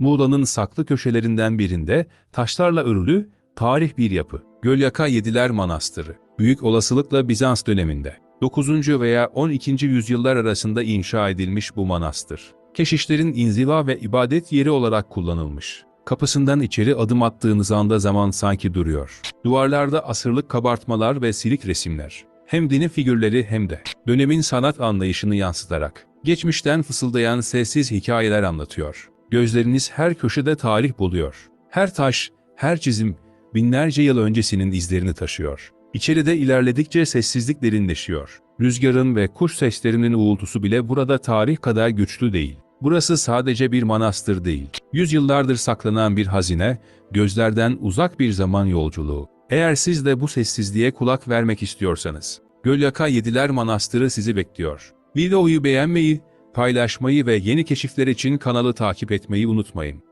Muğla'nın saklı köşelerinden birinde taşlarla örülü, tarih bir yapı. Gölyaka Yediler Manastırı. Büyük olasılıkla Bizans döneminde 9. veya 12. yüzyıllar arasında inşa edilmiş bu manastır. Keşişlerin inziva ve ibadet yeri olarak kullanılmış. Kapısından içeri adım attığınız anda zaman sanki duruyor. Duvarlarda asırlık kabartmalar ve silik resimler. Hem dini figürleri hem de dönemin sanat anlayışını yansıtarak geçmişten fısıldayan sessiz hikayeler anlatıyor. Gözleriniz her köşede tarih buluyor. Her taş, her çizim binlerce yıl öncesinin izlerini taşıyor. İçeride ilerledikçe sessizlik derinleşiyor. Rüzgarın ve kuş seslerinin uğultusu bile burada tarih kadar güçlü değil. Burası sadece bir manastır değil. Yüzyıllardır saklanan bir hazine, gözlerden uzak bir zaman yolculuğu. Eğer siz de bu sessizliğe kulak vermek istiyorsanız, Gölyaka Yediler Manastırı sizi bekliyor. Videoyu beğenmeyi, paylaşmayı ve yeni keşifler için kanalı takip etmeyi unutmayın.